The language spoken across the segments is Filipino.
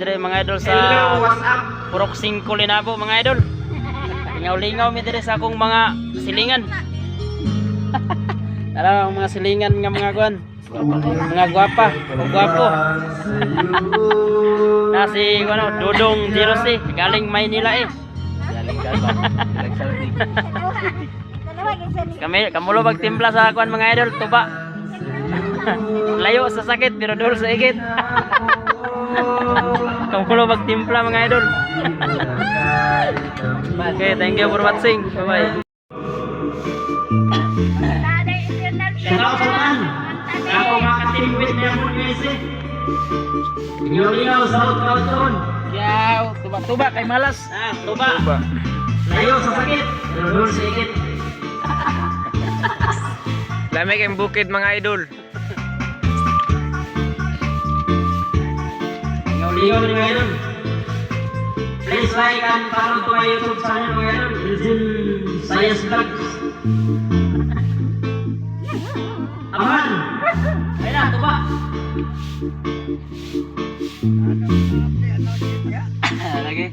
dire mga idol sa Purok 5 Linabo mga idol. Lingaw-lingaw mi dire sa akong mga silingan. Tara ang mga silingan nga mga kuan. Mga gwapa, o gwapo. na si ano, Dudong Jerosi, galing Maynila eh. Kami kamulo magtimpla sa kuan mga idol, tuba. Layo sa sakit pero dul sa igit. Kamulo magtimpla mga idol. okay, thank you for watching. Bye-bye. Shout out sa man. Ako makatimpit na mo guys eh. Ingaw-ingaw sa out doon. Yaw, tuba-tuba kay malas. Ah, tuba. Layo sa sakit. Dul sa igit. Lamig ang bukid mga idol. Ni mga idol. Please like and follow to my YouTube channel mga idol. Rizin Science Vlogs. Aman! Ayun na, tuba! Lagi.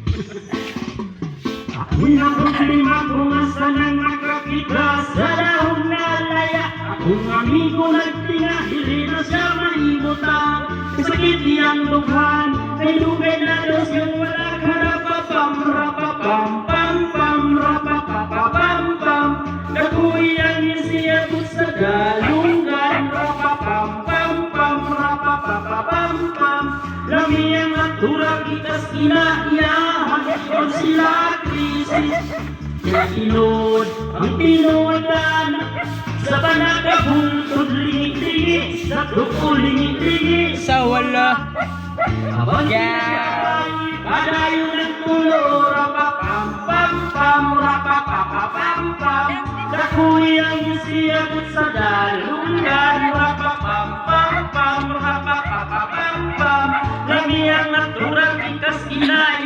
Una kong lima kung asa nang makakita sa dahong nalaya Akong amigo nagtinahili na siya maimutan Sakit niyang lughan, kay dugay na dos yung wala karapapam Rapapam, pam, pam, rapapapapam, pam. Kakuy ang siya ko sa dalungan Rapapam, pam, pam, rapapapapam, pam. Lami ang atura kitas kinaiyahan Kung sila krisis Kinahilod ang pinuwagan Sa panagabungtod lingit-lingit Lingit-lingit Sa wala. Abang yeah. Padayon ng tulo Rapapam pam pam Rapapapapam pam Dakuy ang siyabot sa dalungan Rapapam pam pam Rapapapapam pam Lami ang naturang ikas inaiyahan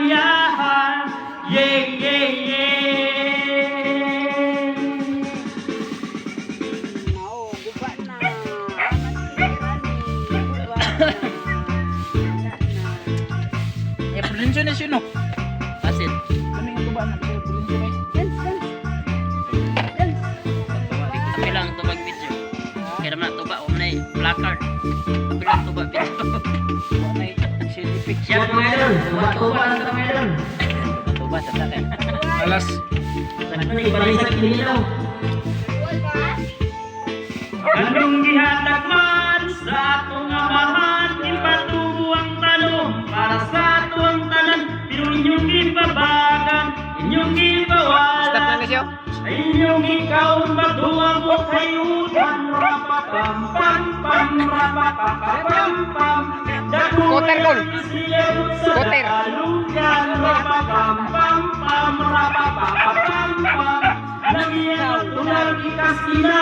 Placard. Kami lang tuba video. May scientific. Siya mga ito mga sa takan. Alas. Ano na ibalay sa kinilaw? Anong gihatag man sa atong amahan Ipatubo ang tanong para sa atong tanan Pero inyong gibabagan, inyong gibawalan inyong ikaw maduwa mo kayutan Rapapam pam pam rapapapam pam Koter, Kol. Koter. Ang tulang ikas ina